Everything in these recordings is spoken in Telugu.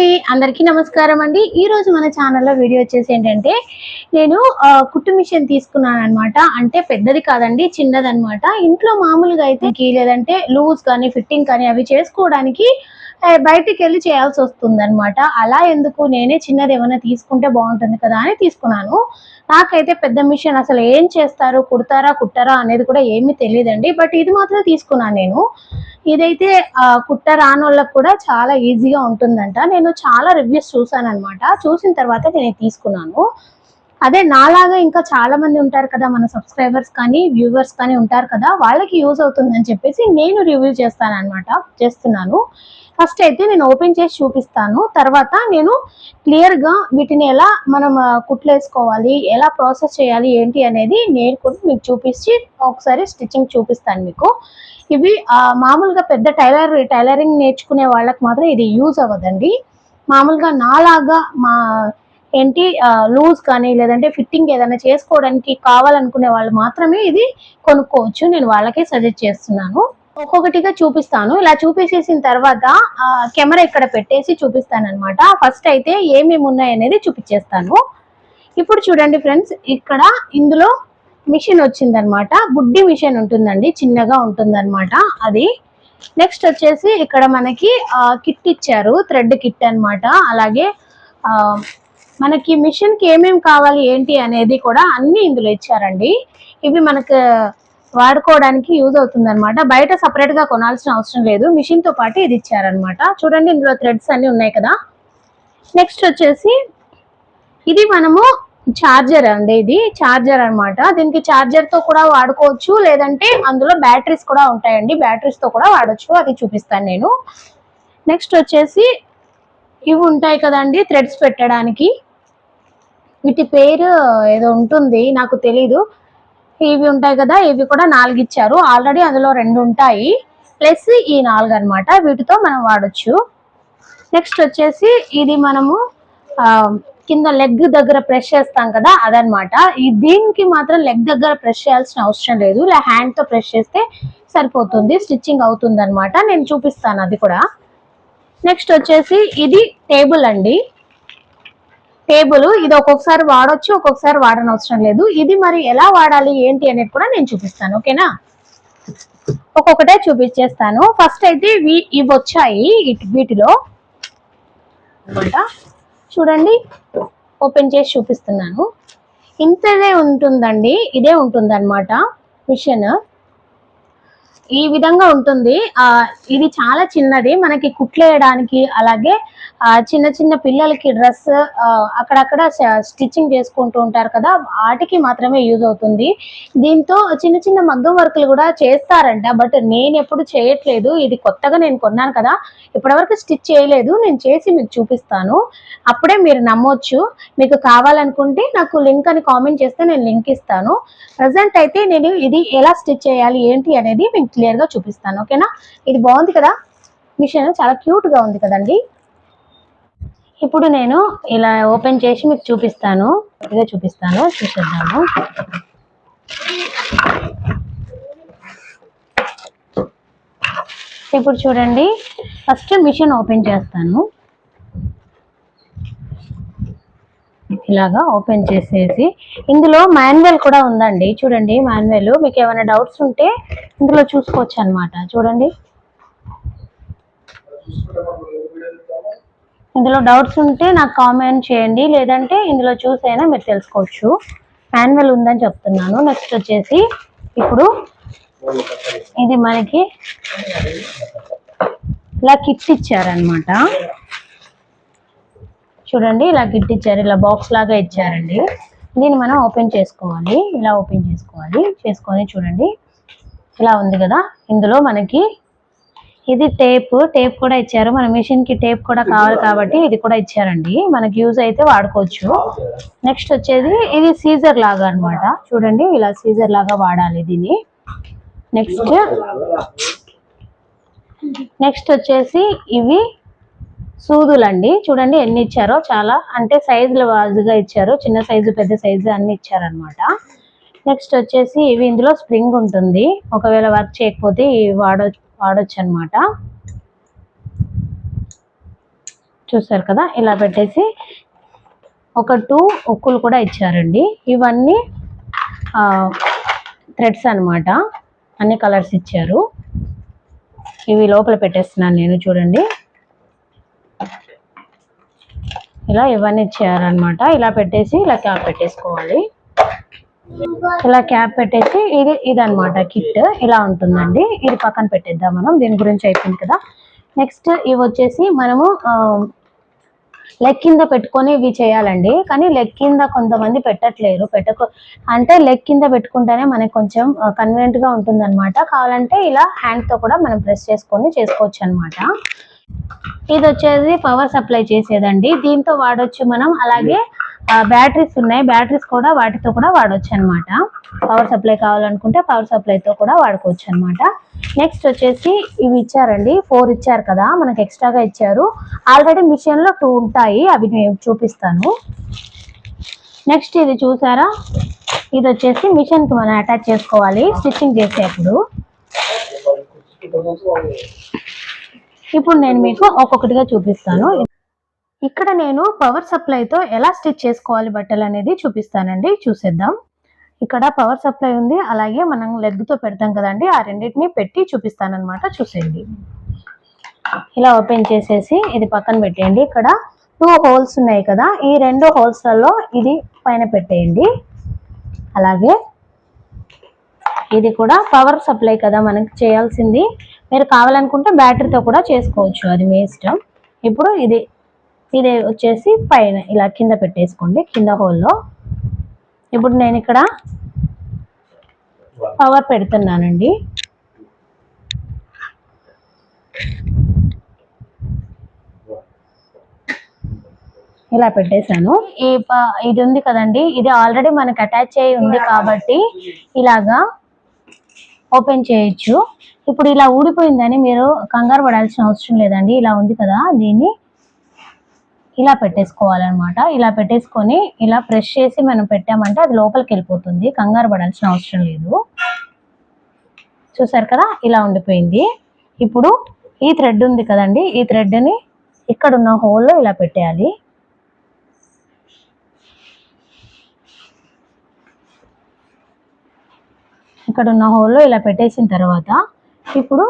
అండి. అందరికీ నమస్కారం అండి. ఈ రోజు మన ఛానల్లో వీడియో వచ్చేసి ఏంటంటే నేను కుట్టు మిషన్ తీసుకున్నాను అనమాట అంటే పెద్దది కాదండి చిన్నదనమాట ఇంట్లో మామూలుగా అయితే లేదంటే లూజ్ కానీ ఫిట్టింగ్ కానీ అవి చేసుకోవడానికి బయటికి వెళ్ళి చేయాల్సి వస్తుంది అనమాట అలా ఎందుకు? నేనే చిన్నది ఏమైనా తీసుకుంటే బాగుంటుంది కదా అని తీసుకున్నాను. నాకైతే పెద్ద మిషన్ అసలు ఏం చేస్తారు? కుడతారా కుట్టారా అనేది కూడా ఏమీ తెలియదండి బట్ ఇది మాత్రం తీసుకున్నాను నేను. ఇదైతే ఆ, కుట్ట రాని వాళ్ళకి కూడా చాలా ఈజీగా ఉంటుందంట. నేను చాలా రివ్యూస్ చూసాను అనమాట చూసిన తర్వాత నేను తీసుకున్నాను. అదే నాలాగా ఇంకా చాలా మంది ఉంటారు కదా మన సబ్స్క్రైబర్స్ కానీ వ్యూవర్స్ కానీ ఉంటారు కదా వాళ్ళకి యూజ్ అవుతుందని చెప్పేసి నేను రివ్యూ చేస్తాను అనమాట చేస్తున్నాను. ఫస్ట్ అయితే నేను ఓపెన్ చేసి చూపిస్తాను. తర్వాత నేను క్లియర్గా వీటిని ఎలా మనం కుట్లేసుకోవాలి కుట్లు వేసుకోవాలి ఎలా ప్రాసెస్ చేయాలి ఏంటి అనేది నేను కూడా మీకు చూపించి ఒకసారి స్టిచ్చింగ్ చూపిస్తాను మీకు. ఇవి మామూలుగా పెద్ద టైలర్ టైలరింగ్ నేర్చుకునే వాళ్ళకి మాత్రం ఇది యూజ్ అవ్వదండి. మామూలుగా నాలాగా మా ఏంటి లూజ్ కానీ లేదంటే ఫిట్టింగ్ ఏదైనా చేసుకోవడానికి కావాలనుకునే వాళ్ళు మాత్రమే ఇది కొనుక్కోవచ్చు. నేను వాళ్ళకే సజెస్ట్ చేస్తున్నాను. ఒక్కొక్కటిగా చూపిస్తాను. ఇలా చూపించేసిన తర్వాత కెమెరా ఇక్కడ పెట్టేసి చూపిస్తాను అనమాట ఫస్ట్ అయితే ఏమేమి ఉన్నాయి అనేది చూపించేస్తాను. ఇప్పుడు చూడండి ఫ్రెండ్స్ ఇక్కడ ఇందులో మిషన్ వచ్చిందనమాట బుడ్డి మిషన్ ఉంటుందండి చిన్నగా ఉంటుందన్నమాట అది. నెక్స్ట్ వచ్చేసి ఇక్కడ మనకి కిట్ ఇచ్చారు థ్రెడ్ కిట్ అన్నమాట. అలాగే మనకి మిషన్కి ఏమేమి కావాలి ఏంటి అనేది కూడా అన్ని ఇందులో ఇచ్చారండి. ఇవి మనకు వాడుకోవడానికి యూజ్ అవుతుంది అనమాట బయట సపరేట్గా కొనాల్సిన అవసరం లేదు. మిషన్తో పాటు ఇది ఇచ్చారనమాట చూడండి ఇందులో థ్రెడ్స్ అన్ని ఉన్నాయి కదా. నెక్స్ట్ వచ్చేసి ఇది మనము చార్జర్ అండి ఇది. చార్జర్ అన్నమాట. దీనికి చార్జర్తో కూడా వాడుకోవచ్చు. లేదంటే అందులో బ్యాటరీస్ కూడా ఉంటాయండి. బ్యాటరీస్తో కూడా వాడచ్చు. అది చూపిస్తాను నేను. నెక్స్ట్ వచ్చేసి ఇవి ఉంటాయి కదండి థ్రెడ్స్ పెట్టడానికి. వీటి పేరు ఏదో ఉంటుంది. నాకు తెలీదు. ఇవి ఉంటాయి కదా ఇవి కూడా నాలుగు ఇచ్చారు ఆల్రెడీ అందులో రెండు ఉంటాయి. ప్లస్ ఈ నాలుగు అనమాట వీటితో మనం వాడొచ్చు. నెక్స్ట్ వచ్చేసి ఇది మనము కింద లెగ్ దగ్గర ప్రెస్ చేస్తాం కదా అదనమాట ఈ దీనికి మాత్రం లెగ్ దగ్గర ప్రెస్ చేయాల్సిన అవసరం లేదు. ఇలా హ్యాండ్తో ప్రెస్ చేస్తే సరిపోతుంది. స్టిచ్చింగ్ అవుతుంది నేను చూపిస్తాను అది కూడా. నెక్స్ట్ వచ్చేసి ఇది టేబుల్ అండి. టేబుల్ ఇది ఒక్కొక్కసారి వాడొచ్చు ఒక్కొక్కసారి వాడనవసరం లేదు. ఇది మరి ఎలా వాడాలి ఏంటి అనేది కూడా నేను చూపిస్తాను ఓకేనా? ఒక్కొక్కటే చూపించేస్తాను. ఫస్ట్ అయితే ఇవి ఇవి వచ్చాయి వీటిలో. అనమాట చూడండి ఓపెన్ చేసి చూపిస్తున్నాను. ఇంతదే ఉంటుందండి ఇదే ఉంటుంది అనమాట మిషన్. ఈ విధంగా ఉంటుంది. ఆ ఇది చాలా చిన్నది. మనకి కుట్లేయడానికి అలాగే ఆ చిన్న చిన్న పిల్లలకి డ్రెస్ అక్కడక్కడ స్టిచ్చింగ్ చేసుకుంటూ ఉంటారు కదా వాటికి మాత్రమే యూజ్ అవుతుంది. దీంతో చిన్న చిన్న మగ్గం వర్కులు కూడా చేస్తారంట. బట్ నేను ఎప్పుడు చేయట్లేదు. ఇది కొత్తగా నేను కొన్నాను కదా ఇప్పటివరకు స్టిచ్ చేయలేదు. నేను చేసి మీకు చూపిస్తాను. అప్పుడే మీరు నమ్మొచ్చు. మీకు కావాలనుకుంటే నాకు లింక్ అని కామెంట్ చేస్తే నేను లింక్ ఇస్తాను. ప్రజెంట్ అయితే నేను ఇది ఎలా స్టిచ్ చేయాలి ఏంటి అనేది మీకు క్లియర్గా చూపిస్తాను ఓకేనా ఇది బాగుంది కదా? మిషన్ చాలా క్యూట్గా ఉంది కదండి? ఇప్పుడు నేను ఇలా ఓపెన్ చేసి మీకు చూపిస్తాను ఇదే చూపిస్తాను చూసేద్దాము. ఇప్పుడు చూడండి ఫస్ట్ మిషన్ ఓపెన్ చేస్తాను. ఇలాగా ఓపెన్ చేసేసి. ఇందులో మాన్యువల్ కూడా ఉందండి. చూడండి మాన్యువల్. మీకు ఏమైనా డౌట్స్ ఉంటే ఇందులో చూసుకోవచ్చు అనమాట చూడండి. ఇందులో డౌట్స్ ఉంటే నాకు కామెంట్ చేయండి. లేదంటే ఇందులో చూసైనా మీరు తెలుసుకోవచ్చు. మాన్యువల్ ఉందని చెప్తున్నాను. నెక్స్ట్ వచ్చేసి ఇప్పుడు ఇది మనకి ఇలా కిట్ ఇచ్చారనమాట చూడండి ఇలా గిట్ ఇచ్చారు ఇలా బాక్స్ లాగా ఇచ్చారండి. దీన్ని మనం ఓపెన్ చేసుకోవాలి ఇలా ఓపెన్ చేసుకోవాలి చేసుకొని చూడండి. ఇలా ఉంది కదా ఇందులో మనకి ఇది టేప్ టేప్ కూడా ఇచ్చారు. మన మిషన్కి టేప్ కూడా కావాలి కాబట్టి ఇది కూడా ఇచ్చారండి. మనకి యూజ్ అయితే వాడుకోవచ్చు. నెక్స్ట్ వచ్చేది ఇది సీజర్ లాగా అన్నమాట. చూడండి ఇలా సీజర్ లాగా వాడాలి దీన్ని. నెక్స్ట్ నెక్స్ట్ వచ్చేసి ఇవి సూదులండి. చూడండి ఎన్ని ఇచ్చారో చాలా అంటే సైజుల వాజుగా ఇచ్చారు. చిన్న సైజు పెద్ద సైజు అన్ని ఇచ్చారనమాట నెక్స్ట్ వచ్చేసి ఇవి ఇందులో స్ప్రింగ్ ఉంటుంది. ఒకవేళ వర్క్ చేయకపోతే ఇవి వాడ వాడచ్చు అనమాట చూసారు కదా? ఇలా పెట్టేసి ఒక టూ ఉక్కులు కూడా ఇచ్చారండి. ఇవన్నీ థ్రెడ్స్ అన్నమాట. అన్ని కలర్స్ ఇచ్చారు. ఇవి లోపల పెట్టేస్తున్నాను నేను చూడండి. ఇలా ఇవన్నీ చేయాలన్నమాట ఇలా పెట్టేసి ఇలా క్యాప్ పెట్టేసుకోవాలి. ఇలా క్యాప్ పెట్టేసి ఇది ఇదనమాట కిట్. ఇలా ఉంటుందండి. ఇది పక్కన పెట్టేద్దాం మనం. దీని గురించి అయిపోయింది కదా. నెక్స్ట్ ఇవి వచ్చేసి మనము లెగ్ కింద పెట్టుకొని ఇవి చేయాలండి. కానీ లెగ్ కింద కొంతమంది పెట్టట్లేరు. పెట్టకు అంటే లెగ్ కింద పెట్టుకుంటేనే మనకి కొంచెం కన్వీనియంట్గా ఉంటుంది అనమాట కావాలంటే ఇలా హ్యాండ్తో కూడా మనం ప్రెస్ చేసుకొని చేసుకోవచ్చు అనమాట ఇది వచ్చేసి పవర్ సప్లై చేసేదండి. దీంతో వాడొచ్చు మనం. అలాగే బ్యాటరీస్ ఉన్నాయి. బ్యాటరీస్ కూడా వాటితో కూడా వాడొచ్చు అనమాట పవర్ సప్లై కావాలనుకుంటే పవర్ సప్లైతో కూడా వాడుకోవచ్చు అనమాట నెక్స్ట్ వచ్చేసి ఇవి ఇచ్చారండి. ఫోర్ ఇచ్చారు కదా మనకు ఎక్స్ట్రాగా ఇచ్చారు. ఆల్రెడీ మిషన్లో టూ ఉంటాయి. అవి నేను చూపిస్తాను. నెక్స్ట్ ఇది చూసారా? ఇది వచ్చేసి మిషన్కి మనం అటాచ్ చేసుకోవాలి. స్టిచ్చింగ్ చేసేటప్పుడు ఇప్పుడు నేను మీకు ఒక్కొక్కటిగా చూపిస్తాను. ఇక్కడ నేను పవర్ సప్లైతో ఎలా స్టిచ్ చేసుకోవాలి బట్టలు అనేది చూపిస్తానండి. చూసేద్దాం. ఇక్కడ పవర్ సప్లై ఉంది. అలాగే మనం లెగ్తో పెడతాం కదండి. ఆ రెండింటిని పెట్టి చూపిస్తానన్నమాట. చూసేయండి. ఇలా ఓపెన్ చేసేసి ఇది పక్కన పెట్టేయండి. ఇక్కడ టూ హోల్స్ ఉన్నాయి కదా. ఈ రెండు హోల్స్లలో ఇది పైన పెట్టేయండి. అలాగే ఇది కూడా పవర్ సప్లై కదా మనకి చేయాల్సింది. మీరు కావాలనుకుంటే బ్యాటరీతో కూడా చేసుకోవచ్చు. అది మీ ఇష్టం. ఇప్పుడు ఇది ఇది వచ్చేసి పైన ఇలా కింద పెట్టేసుకోండి. కింద హోల్లో ఇప్పుడు నేను ఇక్కడ పవర్ పెడుతున్నానండి. ఇలా పెట్టేశాను. ఈ ప- ఇది ఉంది కదండి. ఇది ఆల్రెడీ మనకి అటాచ్ అయి ఉంది కాబట్టి ఇలాగా ఓపెన్ చేయొచ్చు. ఇప్పుడు ఇలా ఊడిపోయిందని మీరు కంగారు పడాల్సిన అవసరం లేదండి. ఇలా ఉంది కదా దీన్ని ఇలా పెట్టేసుకోవాలన్నమాట. ఇలా పెట్టేసుకొని ఇలా ప్రెస్ చేసి మనం పెట్టామంటే అది లోపలికి వెళ్ళిపోతుంది. కంగారు పడాల్సిన అవసరం లేదు. చూసారు కదా ఇలా ఉండిపోయింది. ఇప్పుడు ఈ థ్రెడ్ ఉంది కదండి ఈ థ్రెడ్ని ఇక్కడ ఉన్న హోల్లో ఇలా పెట్టేయాలి. ఇక్కడ ఉన్న హోల్లో ఇలా పెట్టేసిన తర్వాత ఇప్పుడు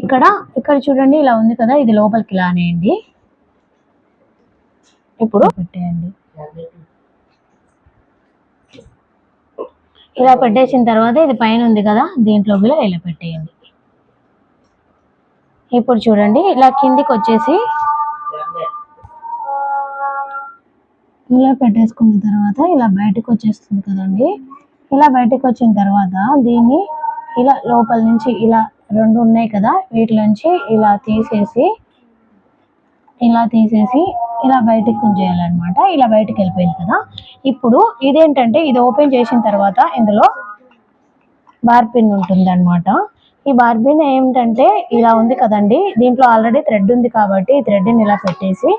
ఇక్కడ ఇక్కడ చూడండి ఇలా ఉంది కదా ఇది లోపలికి ఇలా అనేయండి ఇప్పుడు పెట్టేయండి. ఇలా పెట్టేసిన తర్వాత ఇది పైన ఉంది కదా దీంట్లో కూడా ఇలా పెట్టేయండి. ఇప్పుడు చూడండి ఇలా కిందికి వచ్చేసి ఇలా పెట్టేసుకున్న తర్వాత ఇలా బయటకు వచ్చేస్తుంది కదండి. ఇలా బయటకు వచ్చిన తర్వాత దీన్ని ఇలా లోపల నుంచి ఇలా రెండు ఉన్నాయి కదా వీటిలోంచి ఇలా తీసేసి ఇలా తీసేసి ఇలా బయటకు చేయాలన్నమాట ఇలా బయటకు వెళ్ళిపోయింది కదా. ఇప్పుడు ఇదేంటంటే ఇది ఓపెన్ చేసిన తర్వాత ఇందులో బార్పిన్ ఉంటుంది అనమాట ఈ బార్పిన్ ఏమిటంటే ఇలా ఉంది కదండి. దీంట్లో ఆల్రెడీ థ్రెడ్ ఉంది కాబట్టి ఈ థ్రెడ్ని ఇలా పెట్టేసి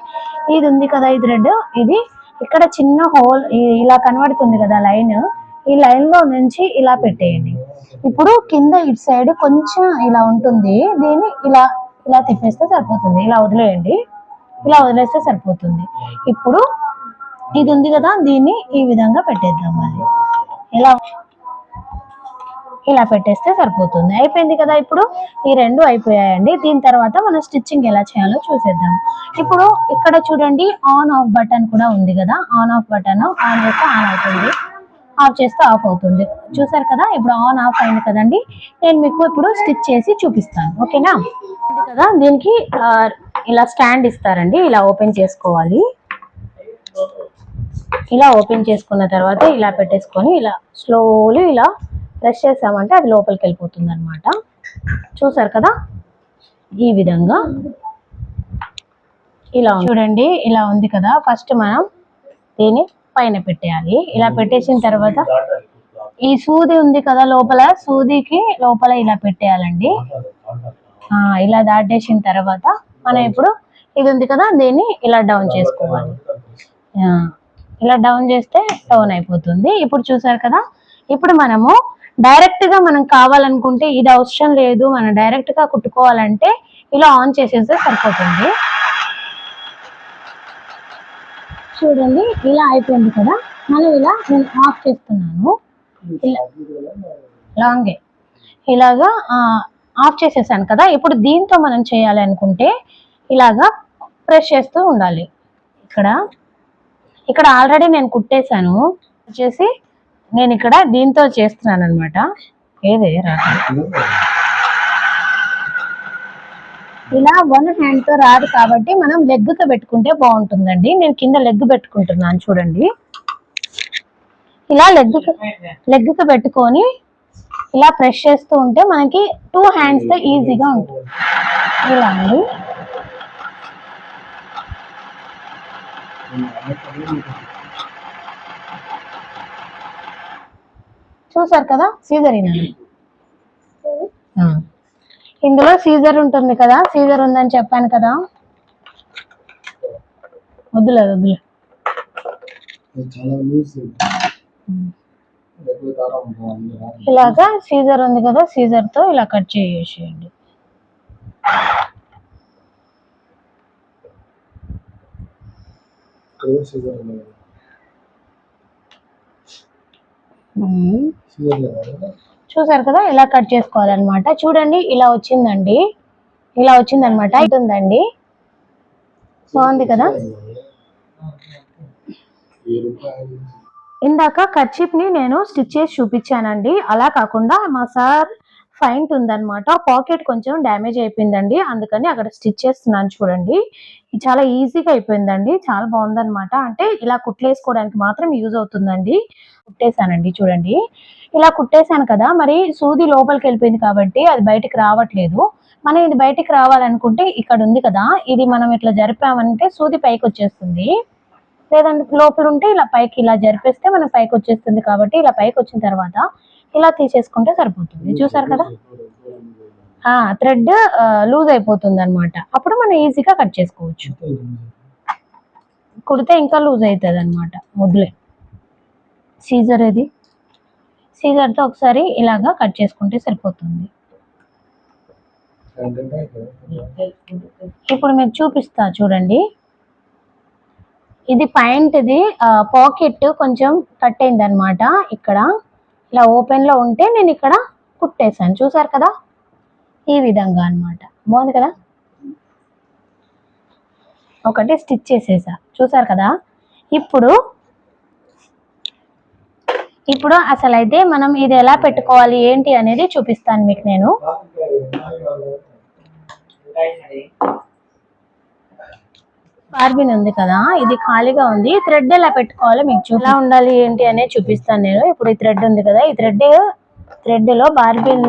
ఇది ఉంది కదా ఈ థ్రెడ్. ఇది ఇక్కడ చిన్న హోల్ ఇలా కనబడుతుంది కదా లైన్. ఈ లైన్లో నుంచి ఇలా పెట్టేయండి. ఇప్పుడు కింద ఇటు సైడ్ కొంచెం ఇలా ఉంటుంది. దీన్ని ఇలా ఇలా తిప్పేస్తే సరిపోతుంది. ఇలా వదిలేయండి. ఇలా వదిలేస్తే సరిపోతుంది. ఇప్పుడు ఇది ఉంది కదా దీన్ని ఈ విధంగా పెట్టేద్దాం మళ్ళీ ఇలా ఇలా పెట్టేస్తే సరిపోతుంది. అయిపోయింది కదా ఇప్పుడు? ఈ రెండు అయిపోయాయండి. దీని తర్వాత మనం స్టిచ్చింగ్ ఎలా చేయాలో చూసేద్దాం. ఇప్పుడు ఇక్కడ చూడండి ఆన్ ఆఫ్ బటన్ కూడా ఉంది కదా. ఆన్ ఆఫ్ బటన్ ఆన్ చేస్తే ఆన్ అవుతుంది. ఆఫ్ చేస్తే ఆఫ్ అవుతుంది. చూసారు కదా? ఇప్పుడు ఆన్ ఆఫ్ అయింది కదండి. నేను మీకు ఇప్పుడు స్టిచ్ చేసి చూపిస్తాను. ఓకేనా? కదా? దీనికి ఇలా స్టాండ్ ఇస్తారండి. ఇలా ఓపెన్ చేసుకోవాలి. ఇలా ఓపెన్ చేసుకున్న తర్వాత ఇలా పెట్టేసుకొని ఇలా స్లోలీ ఇలా ప్రెస్ చేసామంటే అది లోపలికి వెళ్ళిపోతుంది అనమాట చూసారు కదా? ఈ విధంగా. ఇలా చూడండి ఇలా ఉంది కదా? ఫస్ట్ మనం దీన్ని పైన పెట్టేయాలి. ఇలా పెట్టేసిన తర్వాత ఈ సూది ఉంది కదా లోపల సూదికి లోపల ఇలా పెట్టేయాలండి. ఆ, ఇలా దాటేసిన తర్వాత మనం ఇప్పుడు ఇది ఉంది కదా దీన్ని ఇలా డౌన్ చేసుకోవాలి. ఆ, ఇలా డౌన్ చేస్తే డౌన్ అయిపోతుంది. ఇప్పుడు చూసారు కదా ఇప్పుడు మనము డైరెక్ట్గా మనం కావాలనుకుంటే ఇది అవసరం లేదు మనం డైరెక్ట్గా కుట్టుకోవాలంటే ఇలా ఆన్ చేసేస్తే సరిపోతుంది. చూడండి ఇలా అయిపోయింది కదా. మనం ఇలా నేను ఆఫ్ చేస్తున్నాను. ఇలా లాంగే. ఇలాగా ఆఫ్ చేసేసాను కదా. ఇప్పుడు దీంతో మనం చేయాలి అనుకుంటే ఇలాగా ప్రెస్ చేస్తూ ఉండాలి. ఇక్కడ ఇక్కడ ఆల్రెడీ నేను కుట్టేశాను. వచ్చేసి నేను ఇక్కడ దీంతో చేస్తున్నాను అనమాట ఏదే రాదు. ఇలా వన్ హ్యాండ్తో రాదు కాబట్టి మనం లెగ్తో పెట్టుకుంటే బాగుంటుందండి. నేను కింద లెగ్ పెట్టుకుంటున్నాను చూడండి. ఇలా లెగ్ లెగ్తో పెట్టుకొని ఇలా ప్రెస్ చేస్తూ ఉంటే మనకి టూ హ్యాండ్స్తో ఈజీగా ఉంటుంది. ఇలా అండి. చూసారు కదా? సీజర్ ఇందులో సీజర్ ఉంటుంది కదా సీజర్ ఉందని చెప్పాను కదా. వద్దులే వద్దులే. ఇలాగా సీజర్ ఉంది కదా సీజర్తో ఇలా కట్ చేసేయండి. సీజర్ చూసారు కదా? ఇలా కట్ చేసుకోవాలన్నమాట. చూడండి ఇలా వచ్చిందండి. ఇలా వచ్చిందనమాట ఉంటుందండి బాగుంది కదా? ఇందాక కర్చీప్ని నేను స్టిచ్ చేసి చూపించానండి. అలా కాకుండా మా సార్ ఫైంట్ ఉందన్నమాట. పాకెట్ కొంచెం డ్యామేజ్ అయిపోయిందండి. అందుకని అక్కడ స్టిచ్ చేస్తున్నాను చూడండి. చాలా ఈజీగా అయిపోయిందండి. చాలా బాగుందనమాట అంటే ఇలా కుట్లేసుకోవడానికి మాత్రం యూజ్ అవుతుందండి. కుట్టేశానండి చూడండి. ఇలా కుట్టేశాను కదా మరి సూది లోపలికి వెళ్ళిపోయింది కాబట్టి అది బయటకు రావట్లేదు. మనం ఇది బయటికి రావాలనుకుంటే ఇక్కడ ఉంది కదా ఇది మనం ఇట్లా జరిపామంటే సూది పైకి వచ్చేస్తుంది. లేదంటే లోపల ఉంటే ఇలా పైకి ఇలా జరిపేస్తే మనం పైకి వచ్చేస్తుంది కాబట్టి ఇలా పైకి వచ్చిన తర్వాత ఇలా తీసేసుకుంటే సరిపోతుంది. చూసారు కదా? ఆ థ్రెడ్ లూజ్ అయిపోతుంది అనమాట అప్పుడు మనం ఈజీగా కట్ చేసుకోవచ్చు. కుడితే ఇంకా లూజ్ అవుతుంది అనమాట వదిలే సీజర్ ఇది సీజర్తో ఒకసారి ఇలాగా కట్ చేసుకుంటే సరిపోతుంది. ఇప్పుడు మీకు చూపిస్తా చూడండి. ఇది పాయింట్ది పాకెట్ కొంచెం కట్ అయింది అనమాట ఇక్కడ. ఇలా ఓపెన్లో ఉంటే నేను ఇక్కడ కుట్టేశాను. చూసారు కదా? ఈ విధంగా అన్నమాట. బాగుంది కదా? ఒకటి స్టిచ్ చేసేసా. చూసారు కదా? ఇప్పుడు ఇప్పుడు అసలు అయితే మనం ఇది ఎలా పెట్టుకోవాలి ఏంటి అనేది చూపిస్తాను మీకు నేను. బార్బిన్ ఉంది కదా ఇది ఖాళీగా ఉంది. థ్రెడ్ ఎలా పెట్టుకోవాలో మీకు చూ ఉండాలి ఏంటి అనేది చూపిస్తాను నేను. ఇప్పుడు ఈ థ్రెడ్ ఉంది కదా ఈ థ్రెడ్ థ్రెడ్లో బార్బిన్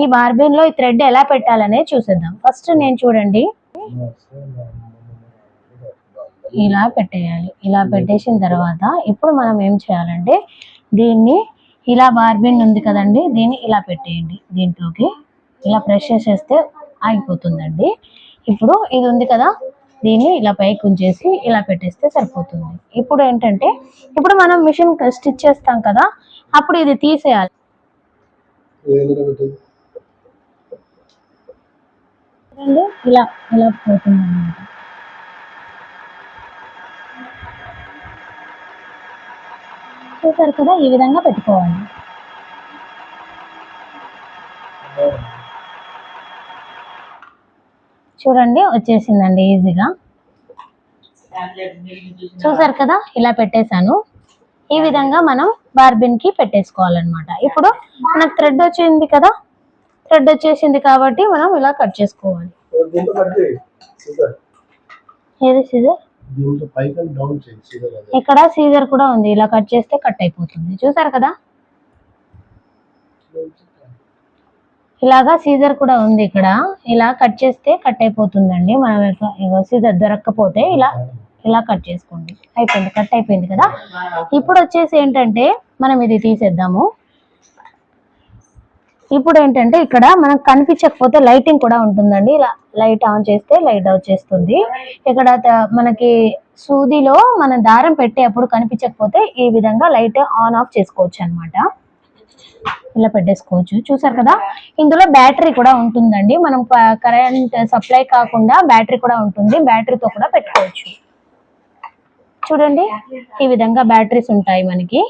ఈ బార్బిన్లో ఈ థ్రెడ్ ఎలా పెట్టాలనేది చూసేద్దాం. ఫస్ట్ నేను చూడండి. ఇలా పెట్టేయాలి. ఇలా పెట్టేసిన తర్వాత ఇప్పుడు మనం ఏం చేయాలంటే దీన్ని ఇలా బార్బిన్ ఉంది కదండి దీన్ని ఇలా పెట్టేయండి. దీంట్లోకి ఇలా ప్రెస్ చేసేస్తే ఆగిపోతుందండి. ఇప్పుడు ఇది ఉంది కదా దీన్ని ఇలా పైకి ఉంచేసి ఇలా పెట్టేస్తే సరిపోతుంది. ఇప్పుడు ఏంటంటే ఇప్పుడు మనం మిషన్ స్టిచ్ చేస్తాం కదా అప్పుడు ఇది తీసేయాలి. ఇలా ఇలా పోతుంది అనమాట చూసారు కదా ఈ విధంగా పెట్టుకోవాలి. చూడండి వచ్చేసిందండి ఈజీగా. చూసారు కదా ఇలా పెట్టేశాను. ఈ విధంగా మనం బార్బిన్కి పెట్టేసుకోవాలన్నమాట. ఇప్పుడు మనకు థ్రెడ్ వచ్చింది కదా థ్రెడ్ వచ్చేసింది కాబట్టి మనం ఇలా కట్ చేసుకోవాలి. ఏది సీజర్? ఇక్కడ సీజర్ కూడా ఉంది ఇలా కట్ చేస్తే కట్ అయిపోతుంది. చూసారు కదా? ఇలాగా సీజర్ కూడా ఉంది ఇక్కడ. ఇలా కట్ చేస్తే కట్ అయిపోతుందండి. మనం సీజర్ దొరక్కపోతే ఇలా ఇలా కట్ చేసుకోండి. అయిపోయింది కట్ అయిపోయింది కదా? ఇప్పుడు వచ్చేసి ఏంటంటే మనం ఇది తీసేద్దాము. ఇప్పుడు ఏంటంటే ఇక్కడ మనకు కనిపించకపోతే లైటింగ్ కూడా ఉంటుందండి. ఇలా లైట్ ఆన్ చేస్తే లైట్ వచ్చేస్తుంది ఇక్కడ త- మనకి సూదిలో మన దారం పెట్టేటప్పుడు కనిపించకపోతే ఈ విధంగా లైట్ ఆన్ ఆఫ్ చేసుకోవచ్చు అనమాట ఇలా పెట్టేసుకోవచ్చు. చూసారు కదా? ఇందులో బ్యాటరీ కూడా ఉంటుందండి. మనం కరెంట్ సప్లై కాకుండా బ్యాటరీ కూడా ఉంటుంది. బ్యాటరీతో కూడా పెట్టుకోవచ్చు. చూడండి ఈ విధంగా బ్యాటరీస్ ఉంటాయి మనకి.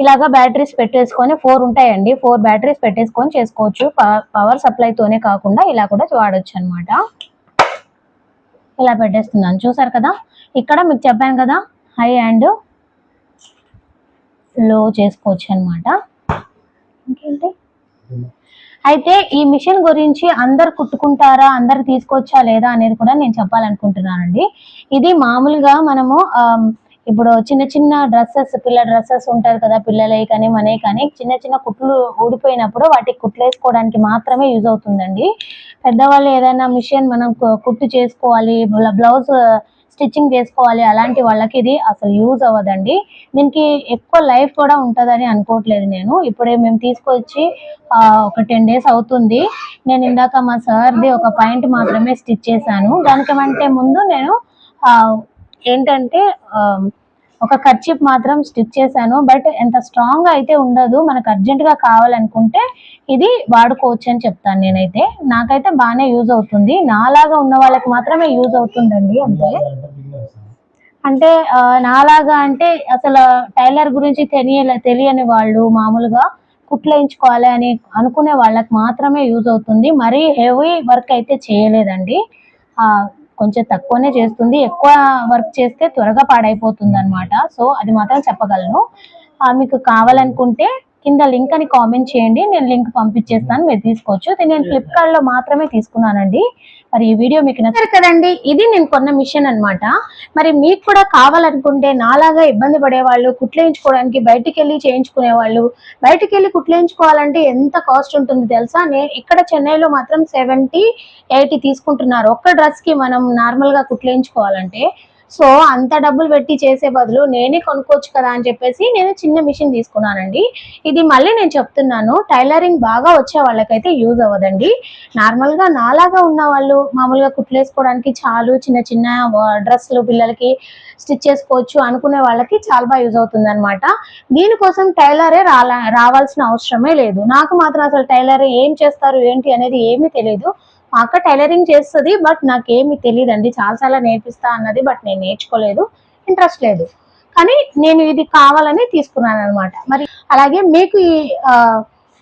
ఇలాగా బ్యాటరీస్ పెట్టేసుకొని ఫోర్ ఉంటాయండి. ఫోర్ బ్యాటరీస్ పెట్టేసుకొని చేసుకోవచ్చు. పవర్ సప్లైతోనే కాకుండా ఇలా కూడా వాడచ్చు అనమాట ఇలా పెట్టేస్తున్నాను. చూసారు కదా? ఇక్కడ మీకు చెప్పాను కదా? హై అండ్లో చేసుకోవచ్చు అనమాట ఇంకేంటి? అయితే ఈ మిషన్ గురించి అందరు కుట్టుకుంటారా? అందరు తీసుకొచ్చా లేదా అనేది కూడా నేను చెప్పాలనుకుంటున్నానండి. ఇది మామూలుగా మనము ఇప్పుడు చిన్న చిన్న డ్రెస్సెస్ పిల్ల డ్రెస్సెస్ ఉంటారు కదా పిల్లలవి కానీ మనవి కానీ చిన్న చిన్న కుట్లు ఊడిపోయినప్పుడు వాటికి కుట్లు వేసుకోవడానికి మాత్రమే యూజ్ అవుతుందండి. పెద్దవాళ్ళు ఏదైనా మిషన్ మనం కుట్టు చేసుకోవాలి బ్లౌజ్ స్టిచ్చింగ్ చేసుకోవాలి అలాంటి వాళ్ళకి ఇది అసలు యూజ్ అవ్వదండి. దీనికి ఎక్కువ లైఫ్ కూడా ఉంటుందని అనుకోవట్లేదు నేను. ఇప్పుడే మేము తీసుకొచ్చి ఒక టెన్ డేస్ అవుతుంది. నేను ఇందాక మా సార్ది ఒక పాయింట్ మాత్రమే స్టిచ్ చేశాను. దానికంటే ముందు నేను ఏంటంటే ఒక కర్చిప్ మాత్రం స్టిచ్ చేశాను బట్ ఎంత స్ట్రాంగ్ అయితే ఉండదు మనకు అర్జెంటుగా కావాలనుకుంటే ఇది వాడుకోవచ్చు అని చెప్తాను నేనైతే. నాకైతే బాగానే యూజ్ అవుతుంది. నాలాగా ఉన్న వాళ్ళకి మాత్రమే యూజ్ అవుతుందండి అంతే. అంటే నాలాగా అంటే అసలు టైలర్ గురించి తెలియలే తెలియని వాళ్ళు మామూలుగా కుట్లేయించుకోవాలి అని అనుకునే వాళ్ళకి మాత్రమే యూజ్ అవుతుంది. మరీ హెవీ వర్క్ అయితే చేయలేదండి. కొంచెం తక్కువనే చేస్తుంది. ఎక్కువ వర్క్ చేస్తే త్వరగా పాడైపోతుంది అనమాట సో అది మాత్రం చెప్పగలను. మీకు కావాలనుకుంటే కింద లింక్ అని కామెంట్ చేయండి. నేను లింక్ పంపించేస్తాను. మీరు తీసుకోవచ్చు. నేను ఫ్లిప్కార్ట్లో మాత్రమే తీసుకున్నానండి. మరి ఈ వీడియో మీకు నచ్చారు కదండి. ఇది నేను కొన్న మిషన్ అన్నమాట. మరి మీకు కూడా కావాలనుకుంటే నాలాగా ఇబ్బంది పడే వాళ్ళు కుట్లేయించుకోవడానికి బయటికి వెళ్ళి చేయించుకునే వాళ్ళు బయటికి వెళ్ళి కుట్లేయించుకోవాలంటే ఎంత కాస్ట్ ఉంటుంది తెలుసా? నేను ఇక్కడ చెన్నైలో మాత్రం సెవెంటీ ఎయిటీ తీసుకుంటున్నారు. ఒక్క డ్రెస్కి మనం నార్మల్గా కుట్లేయించుకోవాలంటే సో అంత డబ్బులు పెట్టి చేసే బదులు నేనే కొనుక్కోవచ్చు కదా అని చెప్పేసి నేను చిన్న మిషన్ తీసుకున్నానండి. ఇది మళ్ళీ నేను చెప్తున్నాను టైలరింగ్ బాగా వచ్చే వాళ్ళకైతే యూజ్ అవ్వదండి. నార్మల్గా నాలాగా ఉన్న వాళ్ళు మామూలుగా కుట్లేసుకోవడానికి చాలు చిన్న చిన్న డ్రెస్సులు పిల్లలకి స్టిచ్ చేసుకోవచ్చు అనుకునే వాళ్ళకి చాలా బాగా యూజ్ అవుతుంది అనమాట దీనికోసం టైలరే రావాల్సిన అవసరమే లేదు. నాకు మాత్రం అసలు టైలర్ ఏం చేస్తారు ఏంటి అనేది ఏమీ తెలియదు మా అక్క టైలరింగ్ చేస్తుంది బట్ నాకేమి తెలియదు అండి చాలాసార్లు నేర్పిస్తా అన్నది బట్ నేను నేర్చుకోలేదు. ఇంట్రెస్ట్ లేదు. కానీ నేను ఇది కావాలని తీసుకున్నాను అనమాట మరి అలాగే మీకు ఈ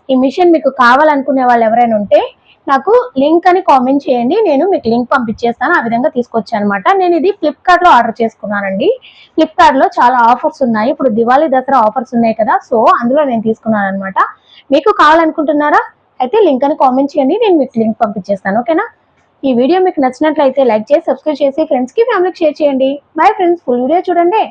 ఈ మిషన్ మీకు కావాలనుకునే వాళ్ళు ఎవరైనా ఉంటే నాకు లింక్ అని కామెంట్ చేయండి. నేను మీకు లింక్ పంపించేస్తాను. ఆ విధంగా తీసుకొచ్చాను అనమాట నేను ఇది ఫ్లిప్కార్ట్లో ఆర్డర్ చేసుకున్నానండి. ఫ్లిప్కార్ట్లో చాలా ఆఫర్స్ ఉన్నాయి. ఇప్పుడు దివాళీ దసరా ఆఫర్స్ ఉన్నాయి కదా సో అందులో నేను తీసుకున్నాను అనమాట మీకు కావాలనుకుంటున్నారా? అయితే లింక్ అని కామెంట్ చేయండి నేను మీకు లింక్ పంపించేస్తాను ఓకేనా ఈ వీడియో మీకు నచ్చినట్లయితే లైక్ చేసి సబ్స్క్రైబ్ చేసి ఫ్రెండ్స్కి ఫ్యామిలీకి షేర్ చేయండి. బై ఫ్రెండ్స్ ఫుల్ వీడియో చూడండి.